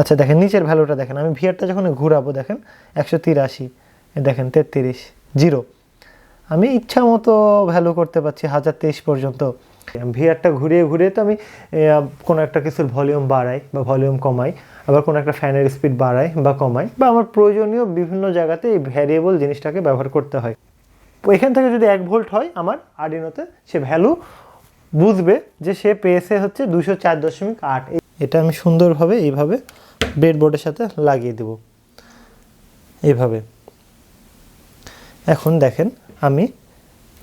আচ্ছা দেখেন, নিচের ভ্যালুটা দেখেন। আমি ভিআরটা যখন ঘুরাবো, দেখেন, একশো তিরাশি দেখেন, তেত্রিশ জিরো আমি ইচ্ছা মতো ভ্যালু করতে পারছি হাজার তেইশ পর্যন্ত। ভিআরটা ঘুরিয়ে ঘুরিয়ে তো আমি কোনো একটা কিছুর ভলিউম বাড়াই বা ভলিউম কমাই, আবার কোনো একটা ফ্যানের স্পিড বাড়াই বা কমাই, বা আমার প্রয়োজনীয় বিভিন্ন জায়গাতে এই ভ্যারিয়েবল জিনিসটাকে ব্যবহার করতে হয়। এখান থেকে যদি এক ভোল্ট হয় আমার আর্ডিনোতে সে ভ্যালু বুঝবে যে সে পেয়েছে হচ্ছে দুশো চার দশমিক আট। এটা আমি সুন্দরভাবে এইভাবে ব্রেডবোর্ডের সাথে লাগিয়ে দেব। এভাবে। এখন দেখেন আমি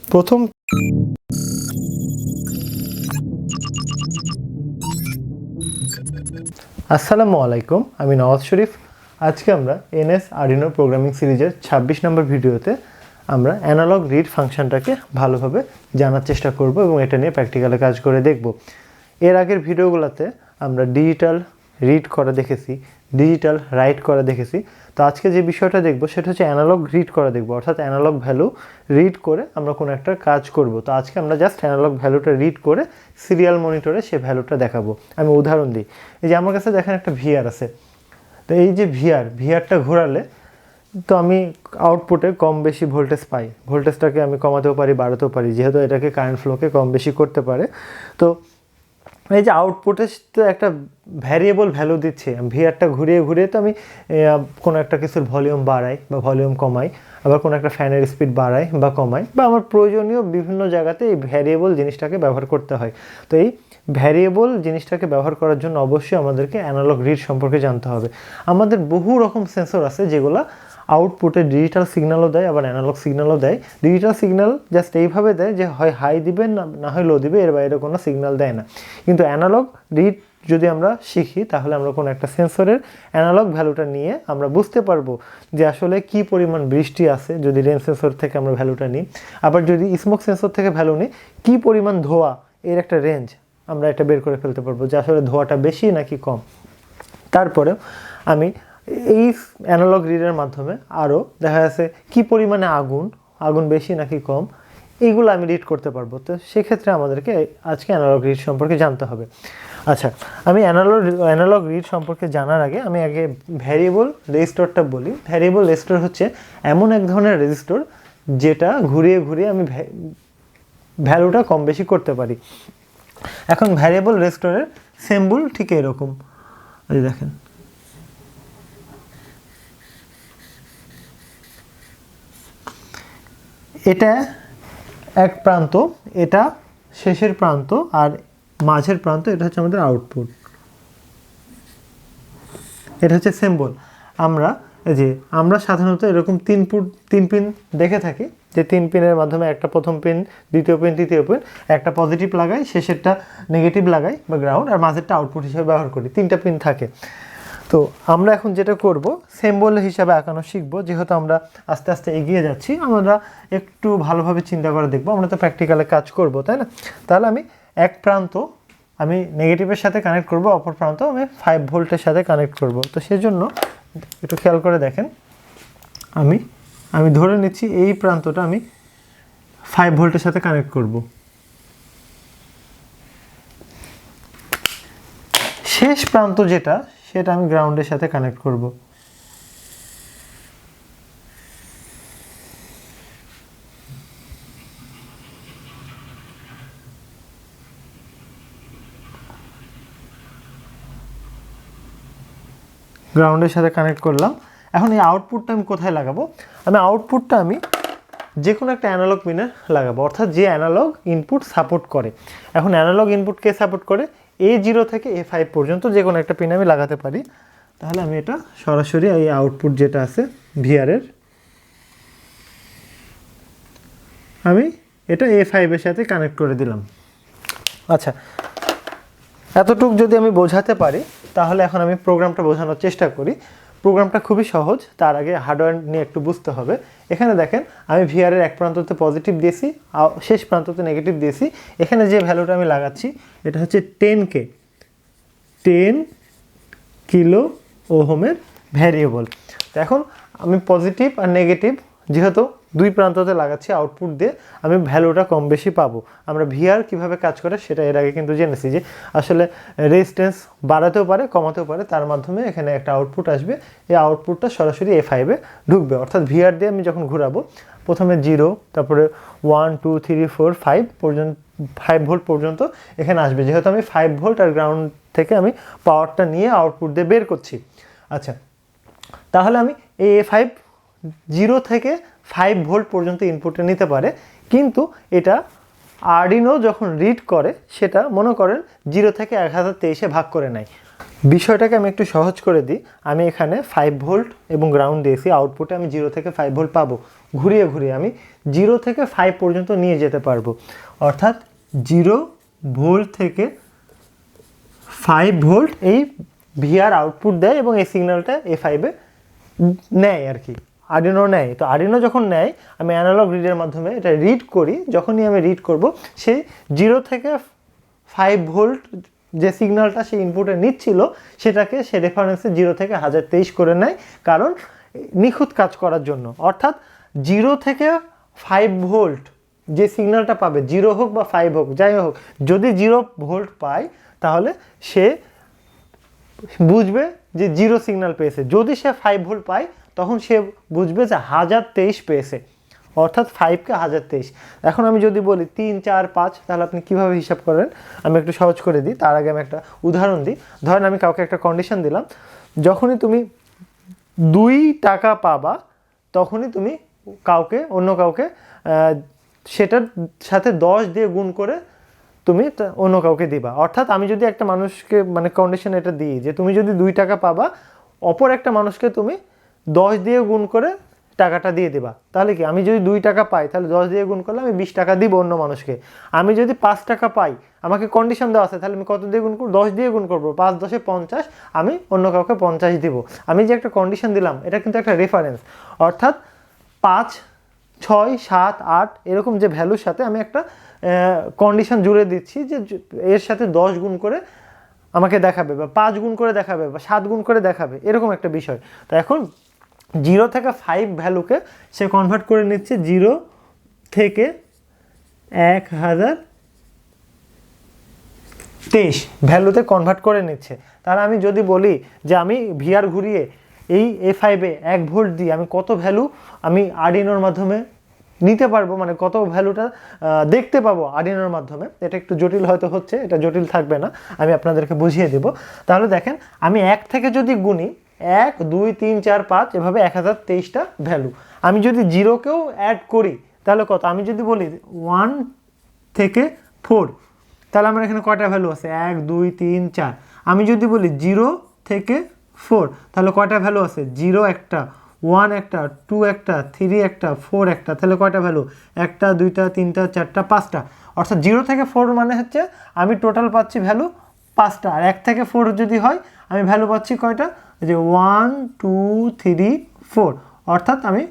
প্রথম আসসালামু আলাইকুম, আমি নওয়াজ শরীফ। আজকে আমরা এনএস আর্ডিনো প্রোগ্রামিং সিরিজের ২৬ নম্বর ভিডিওতে আমরা অ্যানালগ রিড ফাংশনটাকে ভালোভাবে জানার চেষ্টা করব এবং এটা নিয়ে প্র্যাকটিক্যালে কাজ করে দেখব। এর আগের ভিডিওগুলোতে আমরা ডিজিটাল রিড করা দেখেছি ডিজিটাল রাইট করা দেখেছি। তো আজকে যে বিষয়টা দেখব সেটা হচ্ছে অ্যানালগ রিড করা দেখব, অর্থাৎ অ্যানালগ ভ্যালু রিড করে আমরা কোনো একটা কাজ করব। তো আজকে আমরা জাস্ট অ্যানালগ ভ্যালুটা রিড করে সিরিয়াল মনিটরে সে ভ্যালুটা দেখাবো। আমি উদাহরণ দিই। এই যে আমার কাছে দেখেন একটা ভিআর আছে। তো এই যে ভিআর ভিআরটা ঘোরালে তো আমি আউটপুটে কম বেশি ভোল্টেজ পাই। ভোল্টেজটাকে আমি কমাতেও পারি, বাড়াতেও পারি, যেহেতু এটাকে কারেন্ট ফ্লোকে কম বেশি করতে পারে। তো এই যে আউটপুটে তো একটা ভ্যারিয়েবল ভ্যালু দিচ্ছে। ভিআরটা ঘুরিয়ে ঘুরিয়ে তো আমি কোনো একটা কিছুর ভলিউম বাড়াই বা ভলিউম কমাই, আবার কোনো একটা ফ্যানের স্পিড বাড়াই বা কমাই, বা আমার প্রয়োজনীয় বিভিন্ন জায়গাতে এই ভ্যারিয়েবল জিনিসটাকে ব্যবহার করতে হয়। তো এই ভ্যারিয়েবল জিনিসটাকে ব্যবহার করার জন্য অবশ্যই আমাদেরকে অ্যানালগ রিড সম্পর্কে জানতে হবে। আমাদের বহু রকম সেন্সর আছে যেগুলো আউটপুটে ডিজিটাল সিগন্যালও দেয়, আবার অ্যানালগ সিগন্যালও দেয়। ডিজিটাল সিগন্যাল জাস্ট এইভাবে দেয় যে হয় হাই দিবে না হয় লো দিবে, এর বাইরে কোনো সিগন্যাল দেয় না। কিন্তু অ্যানালগ রিড যদি আমরা শিখি, তাহলে আমরা কোনো একটা সেন্সরের অ্যানালগ ভ্যালুটা নিয়ে আমরা বুঝতে পারব যে আসলে কি পরিমাণ বৃষ্টি আছে যদি রেন সেন্সর থেকে আমরা ভ্যালুটা নিই। আবার যদি স্মোক সেন্সর থেকে ভ্যালু নিই, কি পরিমাণ ধোয়া এর একটা রেঞ্জ আমরা এটা বের করে ফেলতে পারব যে আসলে ধোয়াটা বেশি নাকি কম। তারপরে আমি এই অ্যানালগ রিডের মাধ্যমে আরও দেখা যাচ্ছে কি পরিমাণে আগুন আগুন বেশি নাকি কম এইগুলো আমি রিড করতে পারব। তো সেক্ষেত্রে আমাদেরকে আজকে অ্যানালগ রিড সম্পর্কে জানতে হবে। আচ্ছা আমি অ্যানালগ অ্যানালগ রিড সম্পর্কে জানার আগে আমি আগে ভ্যারিয়েবল রেজিস্টরটা বলি। ভ্যারিয়েবল রেজিস্টর হচ্ছে এমন এক ধরনের রেজিস্টর যেটা ঘুরিয়ে ঘুরিয়ে আমি ভ্যালুটা কম বেশি করতে পারি। এখন ভ্যারিয়েবল রেজিস্টরের সেম্বল ঠিক এরকম। দেখেন। এটা এক প্রান্ত, এটা শেষের প্রান্ত আর মাঝের প্রান্ত, এটা হচ্ছে আমাদের আউটপুট এটা হচ্ছে সিম্বল আমরা যে, আমরা সাধারণত এরকম তিন পুট, তিন পিন দেখে থাকি, যে তিন পিনের মাধ্যমে একটা প্রথম পিন দ্বিতীয় পিন তৃতীয় পিন একটা পজিটিভ লাগাই, শেষেরটা নেগেটিভ লাগাই বা গ্রাউন্ড আর মাঝেরটা আউটপুট হিসেবে ব্যবহার করি। তিনটা পিন থাকে। তো আমরা এখন যেটা করব সেম্বল হিসাবে আঁকানো শিখব, যেহেতু আমরা আস্তে আস্তে এগিয়ে যাচ্ছি, আমরা একটু ভালোভাবে চিন্তা করে দেখব, আমরা তো প্র্যাকটিক্যালে কাজ করব, তাই না? তাহলে আমি এক প্রান্ত, আমি নেগেটিভের সাথে কানেক্ট করব, অপর প্রান্ত আমি ফাইভ ভোল্টের সাথে কানেক্ট করব। তো সেজন্য একটু খেয়াল করে দেখেন, আমি আমি ধরে নিচ্ছি এই প্রান্তটা আমি ফাইভ ভোল্টের সাথে কানেক্ট করব। শেষ প্রান্ত যেটা সেটা আমি গ্রাউন্ডের সাথে কানেক্ট করব। গ্রাউন্ডের সাথে কানেক্ট করলাম। এখন এই আউটপুটটা আমি কোথায় লাগাবো? আমি আউটপুটটা আমি যে কোনো একটা অ্যানালগ পিনে লাগাবো। অর্থাৎ যে অ্যানালগ ইনপুট সাপোর্ট করে। এখন অ্যানালগ ইনপুট কে সাপোর্ট করে? এ জিরো থেকে এ ফাইভ পর্যন্ত যে কোনো একটা পিন আমি লাগাতে পারি। তাহলে আমি এটা সরাসরি এই আউটপুট যেটা আছে ভিআরের আমি এটা এ ফাইভের সাথে কানেক্ট করে দিলাম। আচ্ছা এতটুক যদি আমি বোঝাতে পারি, তাহলে এখন আমি প্রোগ্রামটা বোঝানোর চেষ্টা করি। প্রোগ্রামটা খুবই সহজ, তার আগে হার্ডওয়্যার নিয়ে একটু বুঝতে হবে। এখানে দেখেন, আমি ভিআরের এক প্রান্ততে পজিটিভ দিয়েছি শেষ প্রান্ততে নেগেটিভ দিয়েছি। এখানে যে ভ্যালুটা আমি লাগাচ্ছি, এটা হচ্ছে টেন কে টেন কিলো ওহোমের ভ্যারিয়েবল এখন আমি পজিটিভ আর নেগেটিভ যেহেতু দুই প্রান্ততে লাগাচ্ছি আউটপুট দিয়ে আমি ভ্যালুটা কম বেশি পাবো। আমরা ভিআর কীভাবে কাজ করে সেটা এর আগে কিন্তু জেনেছি যে আসলে রেজিস্ট্যান্স বাড়াতেও পারে, কমাতেও পারে, তার মাধ্যমে এখানে একটা আউটপুট আসবে। এই আউটপুটটা সরাসরি এ ফাইভে ঢুকবে। অর্থাৎ ভিআর দিয়ে আমি যখন ঘুরাবো, প্রথমে জিরো তারপরে one two three four five পর্যন্ত ফাইভ ভোল্ট পর্যন্ত এখানে আসবে। যেহেতু আমি ফাইভ ভোল্ট আর গ্রাউন্ড থেকে আমি পাওয়ারটা নিয়ে আউটপুট দিয়ে বের করছি। আচ্ছা তাহলে আমি এ ফাইভ জিরো থেকে ফাইভ ভোল্ট পর্যন্ত ইনপুটে নিতে পারে। কিন্তু এটা আর্ডিনো যখন রিড করে, সেটা মনে করেন জিরো থেকে এক হাজার তেইশে ভাগ করে নেয়। বিষয়টাকে আমি একটু সহজ করে দিই। আমি এখানে ফাইভ ভোল্ট এবং গ্রাউন্ড দিয়েছি। আউটপুটে আমি জিরো থেকে ফাইভ ভোল্ট পাবো। ঘুরিয়ে ঘুরিয়ে আমি জিরো থেকে ফাইভ পর্যন্ত নিয়ে যেতে পারব। অর্থাৎ জিরো ভোল্ট থেকে ফাইভ ভোল্ট এই ভিআর আউটপুট দেয় এবং এই সিগন্যালটা এ ফাইভে নেয় আর কি। আর্ডিনো নেয়। তো আর্ডিনো যখন নেয়, আমি অ্যানালগ রিডের মাধ্যমে এটা রিড করি, যখনই আমি রিড করব সেই জিরো থেকে ফাইভ ভোল্ট যে সিগন্যালটা সে ইনপুটে নিচ্ছিল, সেটাকে সে রেফারেন্সে জিরো থেকে হাজার তেইশ করে নেয়, কারণ নিখুঁত কাজ করার জন্য। অর্থাৎ জিরো থেকে ফাইভ ভোল্ট যে সিগন্যালটা পাবে জিরো হোক বা ফাইভ হোক, যাই হোক, যদি জিরো ভোল্ট পায়, তাহলে সে বুঝবে যে জিরো সিগন্যাল পেয়েছে। যদি সে ফাইভ ভোল্ট পায় তখন সে বুঝবে যে হাজার তেইশ পেয়েছে। অর্থাৎ ফাইভকে হাজার তেইশ। এখন আমি যদি বলি তিন, চার, পাঁচ, তাহলে আপনি কীভাবে হিসাব করেন? আমি একটু সহজ করে দিই, তার আগে আমি একটা উদাহরণ দিই। ধরেন আমি কাউকে একটা কন্ডিশন দিলাম, যখনই তুমি দুই টাকা পাবা, তখনই তুমি কাউকে, অন্য কাউকে সেটার সাথে দশ দিয়ে গুণ করে তুমি অন্য কাউকে দিবা। অর্থাৎ আমি যদি একটা মানুষকে মানে কন্ডিশন এটা দিই যে তুমি যদি দুই টাকা পাবা, অপর একটা মানুষকে তুমি দশ দিয়ে গুণ করে টাকাটা দিয়ে দিবা। তাহলে কি? আমি যদি দুই টাকা পাই, তাহলে দশ দিয়ে গুণ করলে আমি বিশ টাকা দিব অন্য মানুষকে। আমি যদি পাঁচ টাকা পাই, আমাকে কন্ডিশন দেওয়া আছে, তাহলে আমি কত দিয়ে গুণ করব? দশ দিয়ে গুণ করব। পাঁচ দশে পঞ্চাশ, আমি অন্য কাউকে পঞ্চাশ দিব। আমি যে একটা কন্ডিশন দিলাম, এটা কিন্তু একটা রেফারেন্স অর্থাৎ পাঁচ, ছয়, সাত, আট, এরকম যে ভ্যালুর সাথে আমি একটা কন্ডিশন জুড়ে দিচ্ছি যে এর সাথে দশ গুণ করে আমাকে দেখাবে বা পাঁচ গুণ করে দেখাবে বা সাত গুণ করে দেখাবে, এরকম একটা বিষয়। তো এখন জিরো থেকে ফাইভ ভ্যালুকে সে কনভার্ট করে নিচ্ছে জিরো থেকে এক হাজার তেইশ ভ্যালুতে কনভার্ট করে নিচ্ছে। তাহলে আমি যদি বলি যে আমি ভিআর ঘুরিয়ে এই এ ফাইভে এক ভোল্ট দিয়ে আমি কত ভ্যালু আমি আরডিনোর মাধ্যমে নিতে পারব? মানে কত ভ্যালুটা দেখতে পাবো আরডিনোর মাধ্যমে? এটা একটু জটিল হয়তো হচ্ছে, এটা জটিল থাকবে না, আমি আপনাদেরকে বুঝিয়ে দেব। তাহলে দেখেন, আমি এক থেকে যদি গুনি এক, দুই, তিন, চার, পাঁচ, এভাবে এক হাজার তেইশটা ভ্যালু আমি যদি জিরোকেও অ্যাড করি, তাহলে কত? আমি যদি বলি ওয়ান থেকে ফোর তাহলে আমার এখানে কয়টা ভ্যালু আছে? এক, দুই, তিন, চার। আমি যদি বলি জিরো থেকে ফোর তাহলে কয়টা ভ্যালু আছে? জিরো একটা ওয়ান একটা টু একটা থ্রি একটা ফোর একটা, তাহলে কয়টা ভ্যালু একটা, দুইটা, তিনটা, চারটা, পাঁচটা। অর্থাৎ জিরো থেকে ফোর মানে হচ্ছে আমি টোটাল পাচ্ছি ভ্যালু পাঁচটা। আর এক থেকে ফোর যদি হয়, আমি ভ্যালু পাচ্ছি কয়টা? যে ওয়ান টু থ্রি ফোর অর্থাৎ আমি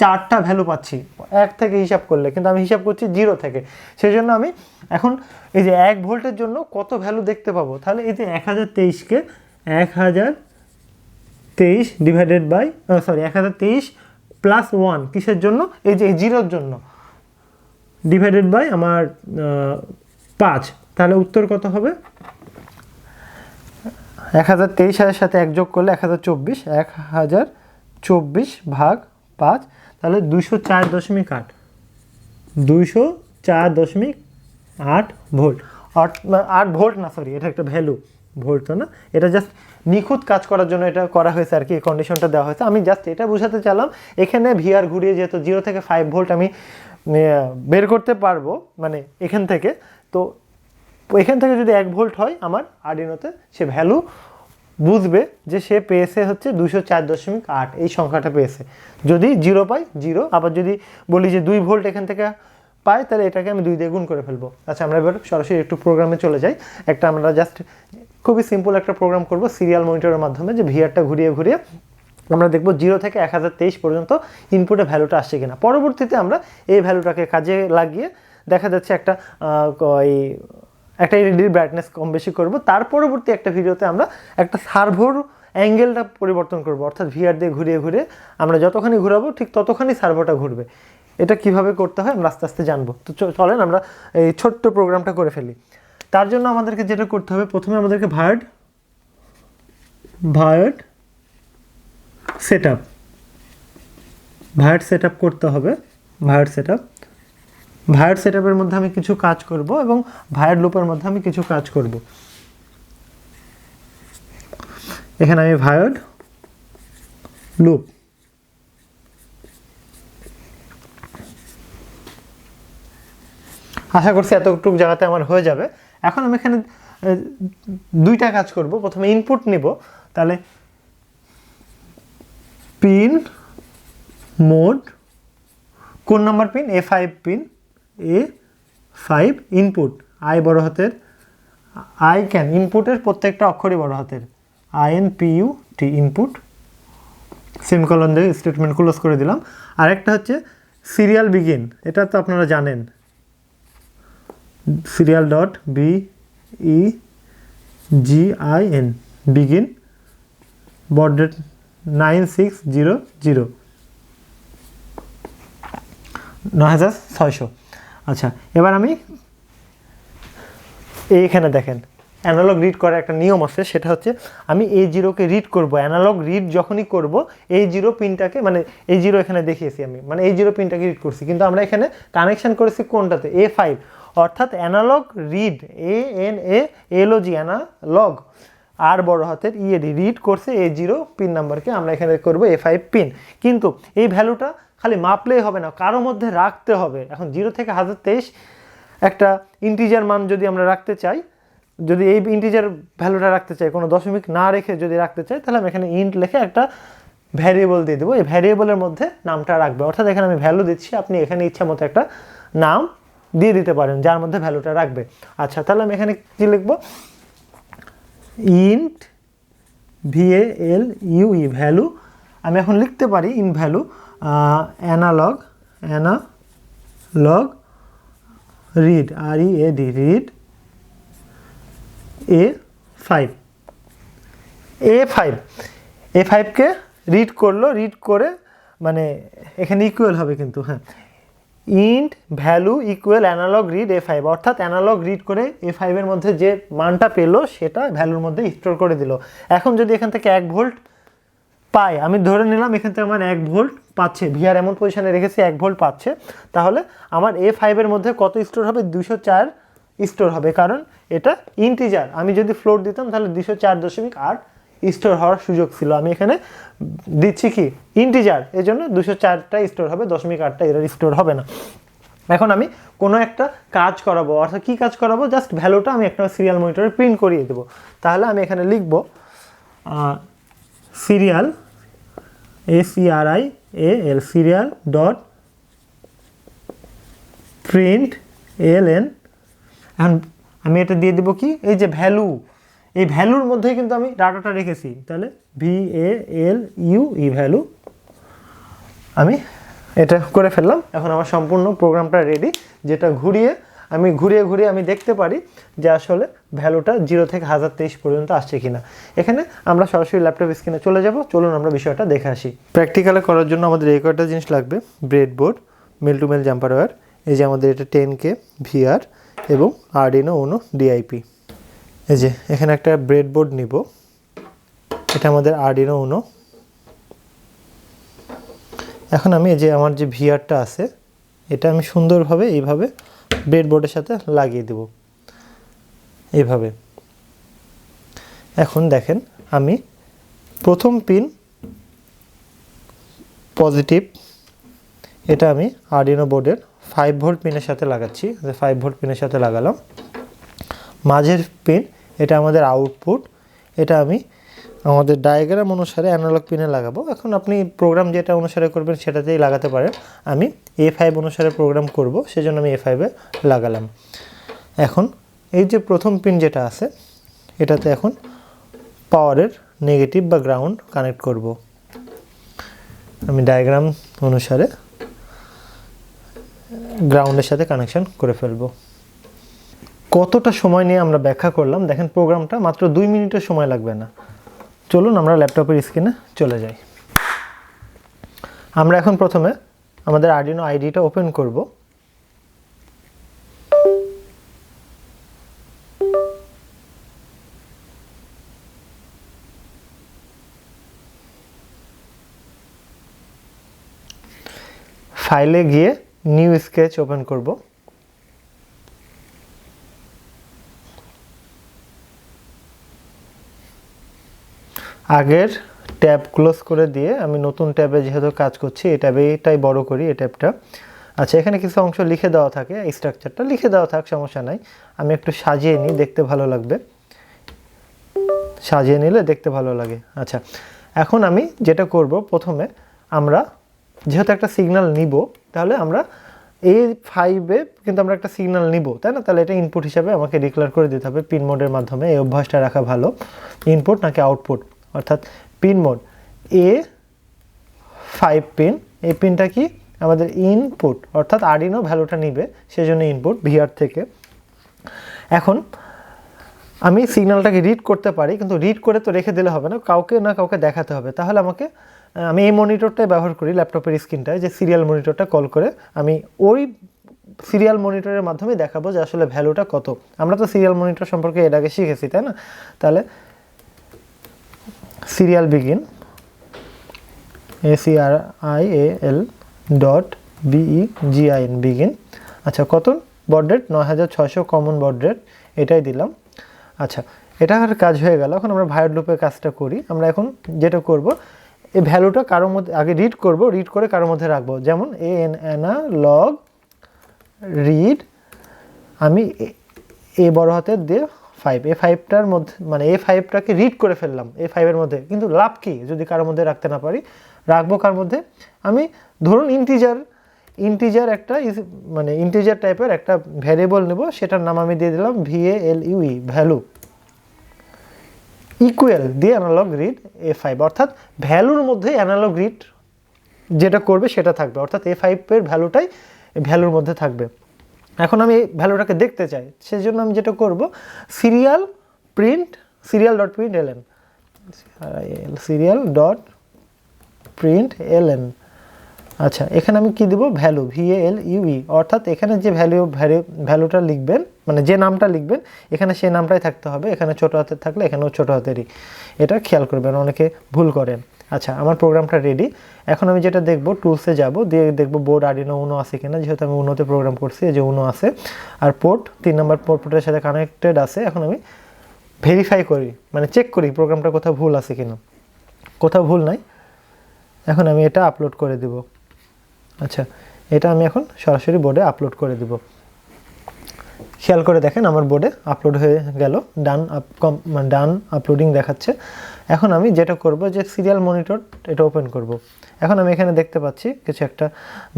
চারটা ভ্যালু পাচ্ছি। এক থেকে হিসাব করলে, কিন্তু আমি হিসাব করছি জিরো থেকে। সেই জন্য আমি এখন এই যে এক ভোল্টের জন্য কত ভ্যালু দেখতে পাবো? তাহলে এই যে এক হাজার তেইশকে এক হাজার তেইশ ডিভাইডেড বাই সরি এক হাজার তেইশ প্লাস ওয়ান কিসের জন্য? এই যে জিরোর জন্য। ডিভাইডেড বাই আমার পাঁচ। তাহলে উত্তর কত হবে? এক হাজার তেইশ হাজার সাথে এক যোগ করলে এক হাজার চব্বিশ, এক হাজার চব্বিশ ভাগ পাঁচ, তাহলে দুশো চার দশমিক আট। দুইশো চার দশমিক আট ভোল্ট। আট আট ভোল্ট না সরি এটা একটা ভ্যালু ভোল্ট না। এটা জাস্ট নিখুঁত কাজ করার জন্য এটা করা হয়েছে আর কি কন্ডিশনটা দেওয়া হয়েছে। আমি জাস্ট এটা বোঝাতে চাইলাম, এখানে ভিআর ঘুরিয়ে যেহেতু জিরো থেকে ফাইভ ভোল্ট আমি বের করতে পারব মানে এখান থেকে, তো এখান থেকে যদি এক ভোল্ট হয় আমার আর্ডিনোতে, সে ভ্যালু বুঝবে যে সে পেয়েছে হচ্ছে দুশো চার দশমিক আট, এই সংখ্যাটা পেয়েছে। যদি জিরো পাই জিরো আবার যদি বলি যে দুই ভোল্ট এখান থেকে পাই, তাহলে এটাকে আমি দুই দিয়ে গুণ করে ফেলব। আচ্ছা আমরা এবার সরাসরি একটু প্রোগ্রামে চলে যাই। একটা আমরা জাস্ট খুবই সিম্পল একটা প্রোগ্রাম করব সিরিয়াল মনিটরের মাধ্যমে, যে ভিআরটা ঘুরিয়ে ঘুরিয়ে আমরা দেখব জিরো থেকে এক হাজার তেইশ পর্যন্ত ইনপুটে ভ্যালুটা আসছে কিনা। পরবর্তীতে আমরা এই ভ্যালুটাকে কাজে লাগিয়ে দেখা যাচ্ছে একটা এই একটা এলইডির ব্রাইটনেস কম বেশি করব। তার পরবর্তী একটা ভিডিওতে আমরা একটা সার্ভোর অ্যাঙ্গেলটা পরিবর্তন করব। অর্থাৎ ভিআর দিয়ে ঘুরিয়ে ঘুরিয়ে আমরা যতখানি ঘুরাবো, ঠিক ততখানি সার্ভোটা ঘুরবে। এটা কীভাবে করতে হয় আমরা আস্তে আস্তে জানব। তো চলেন আমরা এই ছোট্ট প্রোগ্রামটা করে ফেলি। তার জন্য আমাদেরকে যেটা করতে হবে, প্রথমে আমাদেরকে void void set up void set up করতে হবে। Void set up void set আপের মধ্যে আমি কিছু কাজ করব এবং ভায়ার লুপের মধ্যে আমি কিছু কাজ করব। এখানে আমি ভায়ার্ড লুপ। আশা করছি এতটুকু জায়গাতে আমার হয়ে যাবে। এখন আমি এখানে দুইটা কাজ করব। প্রথমে ইনপুট নিব। তাহলে পিন মোড কোন number pin A five pin A five input I বড় হাতের আই ক্যান ইনপুটের প্রত্যেকটা অক্ষরই বড় হাতের। I N P U T input semicolon দিয়ে স্টেটমেন্ট ক্লোজ করে দিলাম। আরেকটা হচ্ছে সিরিয়াল বিগিন এটা তো আপনারা জানেন। Serial dot B E G I N begin baud rate nine six zero zero ন হাজার ছয়শো। আচ্ছা এবার আমি এইখানে দেখেন অ্যানালগ রিড করার একটা নিয়ম আছে, সেটা হচ্ছে আমি এই জিরোকে রিড করব। অ্যানালগ রিড যখনই করব এই জিরো পিনটাকে মানে এই জিরো এখানে দেখিয়েছি আমি মানে এই জিরো পিনটাকে রিড করছি। কিন্তু আমরা এখানে কানেকশান করেছি কোনটাতে? এ ফাইভ অর্থাৎ analog read A N A L O G analog আর বড় হাতের ইএডি রিড করছে এ জিরো পিন নাম্বারকে আমরা এখানে করব এ ফাইভ পিন কিন্তু এই ভ্যালুটা খালি মাপলেই হবে না, কারও মধ্যে রাখতে হবে। এখন জিরো থেকে হাজার তেইশ একটা ইন্টিজার মান যদি আমরা রাখতে চাই, যদি এই ইন্টিজার ভ্যালুটা রাখতে চাই, কোনো দশমিক না রেখে যদি রাখতে চাই, তাহলে আমি এখানে ইন্ট লেখে একটা ভ্যারিয়েবল দিয়ে দেবো। এই ভ্যারিয়েবলের মধ্যে নামটা রাখবে। অর্থাৎ এখানে আমি ভ্যালু দিচ্ছি, আপনি এখানে ইচ্ছা মতো একটা নাম দিয়ে দিতে পারেন, যার মধ্যে ভ্যালুটা রাখবে। আচ্ছা তাহলে আমি এখানে কী লিখব? Int V A L U E value আমি এখন লিখতে পারি in value analog analog read R E A D read A five A five এ ফাইভকে রিড করল রিড করে মানে এখানে ইকুয়াল হবে কিন্তু হ্যাঁ। Int value equal analog read A five অর্থাৎ অ্যানালগ রিড করে এ ফাইভের মধ্যে যে মানটা পেল, সেটা ভ্যালুর মধ্যে স্টোর করে দিল। এখন যদি এখান থেকে এক ভোল্ট পাই আমি ধরে নিলাম এখান থেকে আমার এক ভোল্ট পাচ্ছে। ভিআর এমন পজিশনে রেখেছি, এক ভোল্ট পাচ্ছে। তাহলে আমার এ ফাইভের মধ্যে কত স্টোর হবে? দুশো চার স্টোর হবে। কারণ এটা ইন্টিজার আমি যদি ফ্লোর দিতাম, তাহলে দুশো চার দশমিক আট স্টোর হওয়ার সুযোগ ছিল। আমি এখানে দিচ্ছি কি? ইন্টিজার এই জন্য দুশো চারটা স্টোর হবে, দশমিক আটটা এর স্টোর হবে না। এখন আমি কোনো একটা কাজ করাবো। অর্থাৎ কী কাজ করাবো? জাস্ট ভ্যালুটা আমি একটা সিরিয়াল মনিটরে প্রিন্ট করিয়ে দেবো। তাহলে আমি এখানে লিখব serial A C R I A L serial dot print L N আমি এটা দিয়ে দেবো কি? এই যে ভ্যালু এই ভ্যালুর মধ্যে কিন্তু আমি ডাটাটা রেখেছি। তাহলে V A L U E value আমি এটা করে ফেললাম। এখন আমার সম্পূর্ণ প্রোগ্রামটা রেডি যেটা ঘুরিয়ে আমি ঘুরিয়ে ঘুরিয়ে আমি দেখতে পারি যে আসলে ভ্যালুটা জিরো থেকে হাজার তেইশ পর্যন্ত আসছে কিনা। এখানে আমরা সরাসরি ল্যাপটপ স্ক্রিনে চলে যাব। চলুন আমরা বিষয়টা দেখে আসি। প্র্যাকটিক্যালে করার জন্য আমাদের এই কয়টা জিনিস লাগবে। Bread board male to male jumper wire এই যে আমাদের এটা টেন কে ভিআর এবং আরডিনো ওনো ডিআইপি এই যে এখানে একটা ব্রেড বোর্ড নিব। এটা আমাদের আরডিনো ওনো এখন আমি এই যে আমার যে ভিআরটা আছে, এটা আমি সুন্দরভাবে এইভাবে ব্রেডবোর্ডের সাথে লাগিয়ে দেব। এইভাবে। এখন দেখেন আমি প্রথম পিন পজিটিভ এটা আমি আরডিনো বোর্ডের ফাইভ ভোল্ট পিনের সাথে লাগাচ্ছি। যে ফাইভ ভোল্ট পিনের সাথে লাগালাম। মাঝের পিন এটা আমাদের আউটপুট এটা আমি আমাদের ডায়াগ্রাম অনুসারে অ্যানালগ পিনে লাগাবো। এখন আপনি প্রোগ্রাম যেটা অনুসারে করবেন সেটাতেই লাগাতে পারেন। আমি এ ফাইভ অনুসারে প্রোগ্রাম করব, সেজন্য আমি এ ফাইভে লাগালাম। এখন এই যে প্রথম পিন যেটা আছে, এটাতে এখন পাওয়ারের নেগেটিভ বা গ্রাউন্ড কানেক্ট করব। আমি ডায়াগ্রাম অনুসারে গ্রাউন্ডের সাথে কানেকশন করে ফেলব। কতটা সময় নিয়ে আমরা ব্যাখ্যা করলাম? দেখেন প্রোগ্রামটা মাত্র দুই মিনিটের সময় লাগবে না। চলুন আমরা ল্যাপটপের স্ক্রিনে চলে যাই। আমরা এখন প্রথমে আমাদের আর্ডিনো আইডিটা ওপেন করব। ফাইলে গিয়ে নিউ স্কেচ ওপেন করব। আগের ট্যাব ক্লোজ করে দিয়ে আমি নতুন ট্যাবে যেহেতু কাজ করছি, এই ট্যাবে এটাই বড় করি, এই ট্যাবটা। আচ্ছা এখানে কিছু অংশ লিখে দেওয়া থাকে, এই স্ট্রাকচারটা লিখে দেওয়া থাক, সমস্যা নাই। আমি একটু সাজিয়ে নিই, দেখতে ভালো লাগবে। সাজিয়ে নিলে দেখতে ভালো লাগে। আচ্ছা এখন আমি যেটা করব প্রথমে আমরা যেহেতু একটা সিগনাল নিব, তাহলে আমরা এই ফাইভে কিন্তু আমরা একটা সিগন্যাল নিব, তাই না? তাহলে এটা ইনপুট হিসাবে আমাকে ডিক্লেয়ার করে দিতে হবে পিন মোডের মাধ্যমে। এই অভ্যাসটা রাখা ভালো। ইনপুট নাকি আউটপুট অর্থাৎ pin mode A five pin এই পিনটা কি? আমাদের ইনপুট অর্থাৎ আরডিনো ভ্যালুটা নিবে, সেজন্য ইনপুট ভিআর থেকে। এখন আমি সিগন্যালটাকে রিড করতে পারি, কিন্তু রিড করে তো রেখে দিলে হবে না, কাউকে না কাউকে দেখাতে হবে। তাহলে আমাকে আমি এই মনিটরটাই ব্যবহার করি ল্যাপটপের স্ক্রিনটায়, যে সিরিয়াল মনিটরটা কল করে। আমি ওই সিরিয়াল মনিটরের মাধ্যমে দেখাবো যে আসলে ভ্যালুটা কত। আমরা তো সিরিয়াল মনিটর সম্পর্কে এর আগে শিখেছি, তাই না? তাহলে serial begin A C R I A L dot B E G I N begin আচ্ছা কত বড রেট নয় হাজার ছশো কমন বড এটাই দিলাম। আচ্ছা এটা আর কাজ হয়ে গেল। এখন আমরা ভায়োড লুপের কাজটা করি। আমরা এখন যেটা করব এই ভ্যালুটা কারোর মধ্যে, আগে রিড করব রিড করে কারোর মধ্যে রাখব। যেমন A N analog read আমি এ বড় হাতের দিয়ে ফাইভ এ ফাইভটার মধ্যে মানে এ ফাইভটাকে রিড করে ফেললাম এ ফাইভের মধ্যে। কিন্তু লাভ কী? যদি কারোর মধ্যে রাখতে না পারি, রাখব কার মধ্যে? আমি ধরুন ইন্টিজার ইন্টিজার একটা মানে ইন্টিজার টাইপের একটা ভ্যারিয়েবল নেব, সেটার নাম আমি দিয়ে দিলাম V L U E value equal দিয়ে অ্যানালগ রিড এ ফাইভ অর্থাৎ ভ্যালুর মধ্যে অ্যানালগ রিড যেটা করবে সেটা থাকবে। অর্থাৎ এ ফাইভের ভ্যালুটাই ভ্যালুর মধ্যে থাকবে। এখন আমি এই ভ্যালুটাকে দেখতে চাই। সেজন্য আমি যেটা করব serial print serial dot print L N serial dot print L N আচ্ছা এখানে আমি কি দেবো? ভ্যালু ভি এল ইউই অর্থাৎ এখানে যে ভ্যালু, ভ্যালুটা লিখবেন মানে যে নামটা লিখবেন, এখানে সেই নামটাই থাকতে হবে। এখানে ছোটো হাতের থাকলে এখানেও ছোটো হাতেরই। এটা খেয়াল করবেন, অনেকে ভুল করেন। আচ্ছা আমার প্রোগ্রামটা রেডি এখন আমি যেটা দেখব টুলসে যাব, দিয়ে দেখব বোর্ড আডিনো উনো আছে কিনা, যেহেতু আমি উনোতে প্রোগ্রাম করছি, এই যে উনো আছে। আর পোর্ট তিন নম্বর পোর্টের সাথে কানেক্টেড আছে। এখন আমি ভেরিফাই করি মানে চেক করি প্রোগ্রামটা কোথাও ভুল আছে কিনা। কোথাও ভুল নাই। এখন আমি এটা আপলোড করে দেব। আচ্ছা এটা আমি এখন সরাসরি বোর্ডে আপলোড করে দেব। খেয়াল করে দেখেন, আমার বোর্ডে আপলোড হয়ে গেল ডান আপ কম মানে ডান আপলোডিং দেখাচ্ছে। এখন আমি যেটা করব যে সিরিয়াল মনিটর এটা ওপেন করব। এখন আমি এখানে দেখতে পাচ্ছি কিছু একটা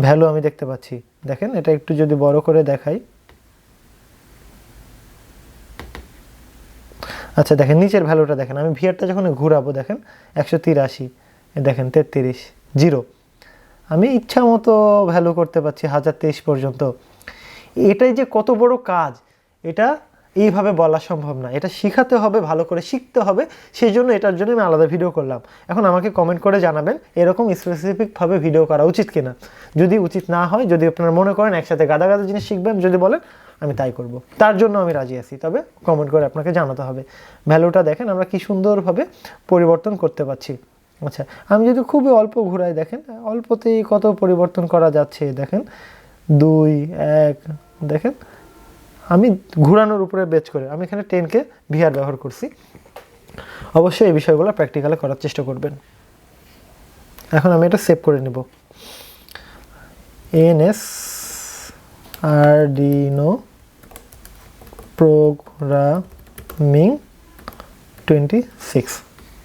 ভ্যালু আমি দেখতে পাচ্ছি। দেখেন, এটা একটু যদি বড় করে দেখাই। আচ্ছা দেখেন, নিচের ভ্যালুটা দেখেন। আমি ভিআরটা যখন ঘুরাবো, দেখেন, একশো তিরাশি, দেখেন, তেত্রিশ জিরো আমি ইচ্ছা মতো ভ্যালু করতে পারছি হাজার তেইশ পর্যন্ত। এটাই যে কত বড় কাজ, এটা এইভাবে বলা সম্ভব না। এটা শেখাতে হবে, ভালো করে শিখতে হবে সেই জন্য এটার জন্য আমি আলাদা ভিডিও করলাম। এখন আমাকে কমেন্ট করে জানাবেন, এরকম স্পেসিফিকভাবে ভিডিও করা উচিত কিনা। যদি উচিত না হয়, যদি আপনারা মনে করেন একসাথে গাদা গাদা জিনিস শিখবেন, যদি বলেন, আমি তাই করব। তার জন্য আমি রাজি আছি, তবে কমেন্ট করে আপনাকে জানাতে হবে। ভ্যালুটা দেখেন, আমরা কি সুন্দরভাবে পরিবর্তন করতে পারছি। আচ্ছা আমি যদি খুবই অল্প ঘুরাই, দেখেন, অল্পতেই কত পরিবর্তন করা যাচ্ছে, দেখেন। দুই, এক, দেখেন। আমি ঘুরানোর উপরে বেচ করে, আমি এখানে টেনকে ভিআর ব্যবহার করছি। অবশ্যই এই বিষয়গুলো প্র্যাকটিক্যালে করার চেষ্টা করবেন। এখন আমি এটা সেভ করে নেব। N S Arduino programming twenty six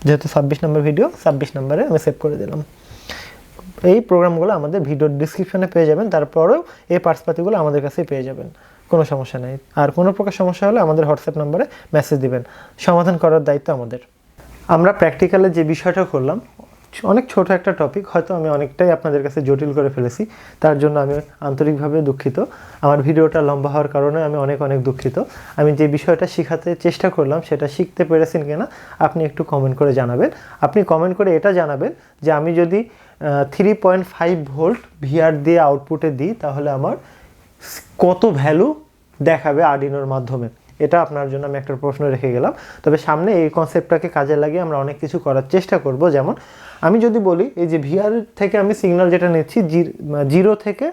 যেহেতু ছাব্বিশ নম্বর ভিডিও ছাব্বিশ নম্বরে আমি সেভ করে দিলাম। এই প্রোগ্রামগুলো আমাদের ভিডিওর ডিসক্রিপশনে পেয়ে যাবেন, তারপরেও এই পার্টসপাতিগুলো আমাদের কাছেই পেয়ে যাবেন। কোনো সমস্যা নেই। আর কোনো প্রকার সমস্যা হলে আমাদের হোয়াটসঅ্যাপ নম্বরে মেসেজ দিবেন। সমাধান করার দায়িত্ব আমাদের। আমরা প্র্যাকটিক্যালে যে বিষয়টা করলাম, অনেক ছোট একটা টপিক হয়তো আমি অনেকটাই আপনাদের কাছে জটিল করে ফেলেছি। তার জন্য আমি আন্তরিকভাবে দুঃখিত। আমার ভিডিওটা লম্বা হওয়ার কারণে আমি অনেক অনেক দুঃখিত। আমি যে বিষয়টা শেখাতে চেষ্টা করলাম, সেটা শিখতে পেরেছেন কিনা, আপনি একটু কমেন্ট করে জানাবেন। আপনি কমেন্ট করে এটা জানাবেন যে আমি যদি three point five volt VR দিয়ে আউটপুটে দিই, তাহলে আমার কত ভ্যালু দেখাবে আর্ডিনোর মাধ্যমে? এটা আপনার জন্য আমি একটা প্রশ্ন রেখে গেলাম। তবে সামনে এই কনসেপ্টটাকে কাজে লাগিয়ে আমরা অনেক কিছু করার চেষ্টা করব। যেমন, আমি যদি বলি, এই যে ভিআর থেকে আমি সিগন্যাল যেটা নিচ্ছি, জিরো থেকে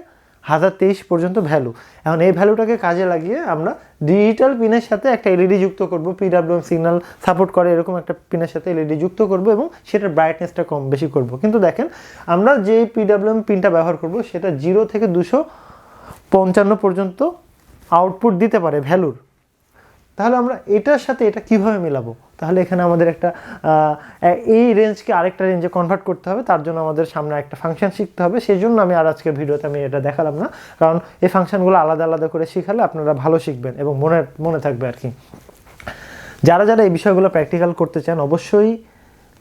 হাজার তেইশ পর্যন্ত ভ্যালু এখন এই ভ্যালুটাকে কাজে লাগিয়ে আমরা ডিজিটাল পিনের সাথে একটা এলইডি যুক্ত করব। পিডাব্লিউএম সিগন্যাল সাপোর্ট করে এরকম একটা পিনের সাথে এলইডি যুক্ত করব এবং সেটার ব্রাইটনেসটা কম, বেশি করব। কিন্তু দেখেন, আমরা যে পিডাব্লিউএম পিনটা ব্যবহার করব, সেটা জিরো থেকে দুশো পঞ্চান্ন পর্যন্ত আউটপুট দিতে পারে ভ্যালুর তাহলে আমরা এটার সাথে এটা কীভাবে মেলাবো? তাহলে এখানে আমাদের একটা এই রেঞ্জকে আরেকটা রেঞ্জে কনভার্ট করতে হবে, তার জন্য আমাদের সামনে একটা ফাংশন শিখতে হবে। সেই জন্য আমি আর আজকের ভিডিওতে আমি এটা দেখালাম না। কারণ এই ফাংশনগুলো আলাদা আলাদা করে শিখালে আপনারা ভালো শিখবেন এবং মনে মনে থাকবে আর কি। যারা যারা এই বিষয়গুলো প্র্যাকটিক্যাল করতে চান অবশ্যই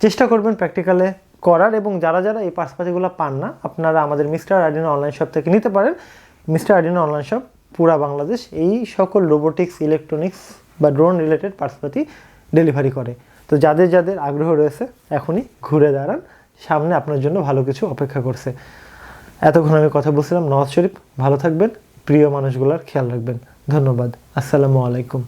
চেষ্টা করবেন প্র্যাকটিক্যালে করার এবং যারা যারা এই পাশপাতিগুলো পান না, আপনারা আমাদের মিস্টার আর্ডিনো অনলাইন শপ থেকে নিতে পারেন। মিস্টার আডিনো অনলাইন শপ পুরা বাংলাদেশ এই সকল রোবোটিক্স ইলেকট্রনিক্স বা ড্রোন রিলেটেড পার্সপাতি ডেলিভারি করে। তো যাদের যাদের আগ্রহ রয়েছে, এখনই ঘুরে দাঁড়ান। সামনে আপনার জন্য ভালো কিছু অপেক্ষা করছে। এতক্ষণ আমি কথা বলছিলাম নওয়াজ শরীফ। ভালো থাকবেন, প্রিয় মানুষগুলোর খেয়াল রাখবেন। ধন্যবাদ। আসসালামু আলাইকুম।